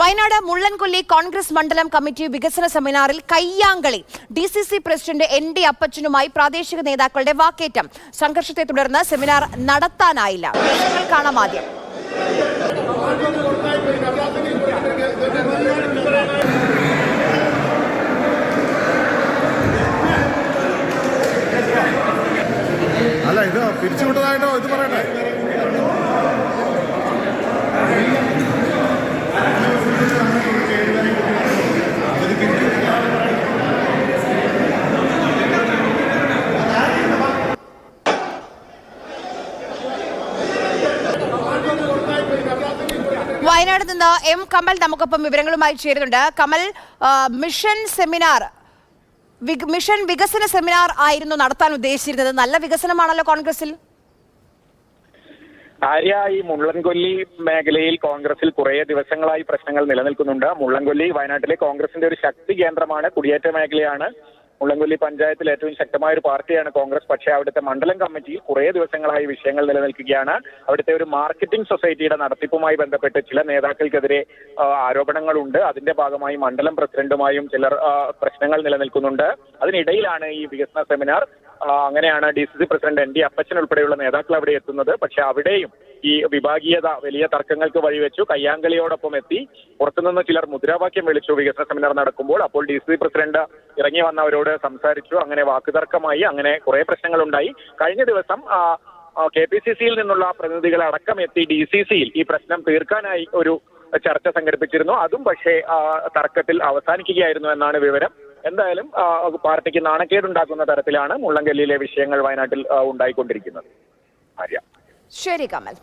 വയനാട് മുള്ളൻകൊല്ലി കോൺഗ്രസ് മണ്ഡലം കമ്മിറ്റി വികസന സെമിനാറിൽ കയ്യാങ്കളി. D C C president N D അപ്പച്ചനുമായി പ്രാദേശിക നേതാക്കളുടെ വാക്കേറ്റം. സംഘർഷത്തെ തുടർന്ന് സെമിനാർ നടത്താനായില്ല. അല്ല ഇത് പിരിച്ചുവിട്ടതായിട്ടോ? ഇത് പറയട്ടെ. വയനാട് നിന്ന് എം കമൽ നമുക്കൊപ്പം വിവരങ്ങളുമായി ചേരുന്നുണ്ട്. കമൽ മിഷൻ സെമിനാർ മിഷൻ വികസന സെമിനാർ ആയിരുന്നു നടത്താൻ ഉദ്ദേശിച്ചിരുന്നത്. നല്ല വികസനമാണല്ലോ കോൺഗ്രസിൽ? ആര്യ ഈ മുള്ളൻകൊല്ലി മേഖലയിൽ കോൺഗ്രസിൽ കുറേ ദിവസങ്ങളായി പ്രശ്നങ്ങൾ നിലനിൽക്കുന്നുണ്ട്. മുള്ളൻകൊല്ലി വയനാട്ടിലെ കോൺഗ്രസിന്റെ ഒരു ശക്തി കേന്ദ്രമാണ്. കുടിയേറ്റ മേഖലയാണ്. മുള്ളൻകൊല്ലി പഞ്ചായത്തിൽ ഏറ്റവും ശക്തമായ ഒരു പാർട്ടിയാണ് കോൺഗ്രസ്. പക്ഷേ അവിടുത്തെ മണ്ഡലം കമ്മിറ്റിയിൽ കുറേ ദിവസങ്ങളായി വിഷയങ്ങൾ നിലനിൽക്കുകയാണ്. അവിടുത്തെ ഒരു മാർക്കറ്റിംഗ് സൊസൈറ്റിയുടെ നടത്തിപ്പുമായി ബന്ധപ്പെട്ട് ചില നേതാക്കൾക്കെതിരെ ആരോപണങ്ങളുണ്ട്. അതിന്റെ ഭാഗമായി മണ്ഡലം പ്രസിഡന്റുമായും ചിലർ പ്രശ്നങ്ങൾ നിലനിൽക്കുന്നുണ്ട്. അതിനിടയിലാണ് ഈ വികസന സെമിനാർ അങ്ങനെയാണ് D C C president N D Appachan ഉൾപ്പെടെയുള്ള നേതാക്കൾ അവിടെ എത്തുന്നത്. പക്ഷെ അവിടെയും ഈ വിഭാഗീയത വലിയ തർക്കങ്ങൾക്ക് വഴിവെച്ചു. കയ്യാങ്കളിയോടൊപ്പം എത്തി. പുറത്തുനിന്ന് ചിലർ മുദ്രാവാക്യം വിളിച്ചു. വികസന സെമിനാർ നടക്കുമ്പോൾ അപ്പോൾ ഡി സി പ്രസിഡന്റ് ഇറങ്ങി വന്നവരോട് സംസാരിച്ചു. അങ്ങനെ വാക്കുതർക്കമായി. അങ്ങനെ കുറെ പ്രശ്നങ്ങളുണ്ടായി. കഴിഞ്ഞ ദിവസം കെ പി സി സിയിൽ നിന്നുള്ള പ്രതിനിധികൾ അടക്കം എത്തി ഡി സി സിയിൽ ഈ പ്രശ്നം തീർക്കാനായി ഒരു ചർച്ച സംഘടിപ്പിച്ചിരുന്നു. അതും പക്ഷേ തർക്കത്തിൽ അവസാനിക്കുകയായിരുന്നു എന്നാണ് വിവരം. എന്തായാലും പാർട്ടിക്ക് നാണക്കേടുണ്ടാക്കുന്ന തരത്തിലാണ് മുള്ളംകല്ലിയിലെ വിഷയങ്ങൾ വയനാട്ടിൽ ഉണ്ടായിക്കൊണ്ടിരിക്കുന്നത്. ശരി കമൽ.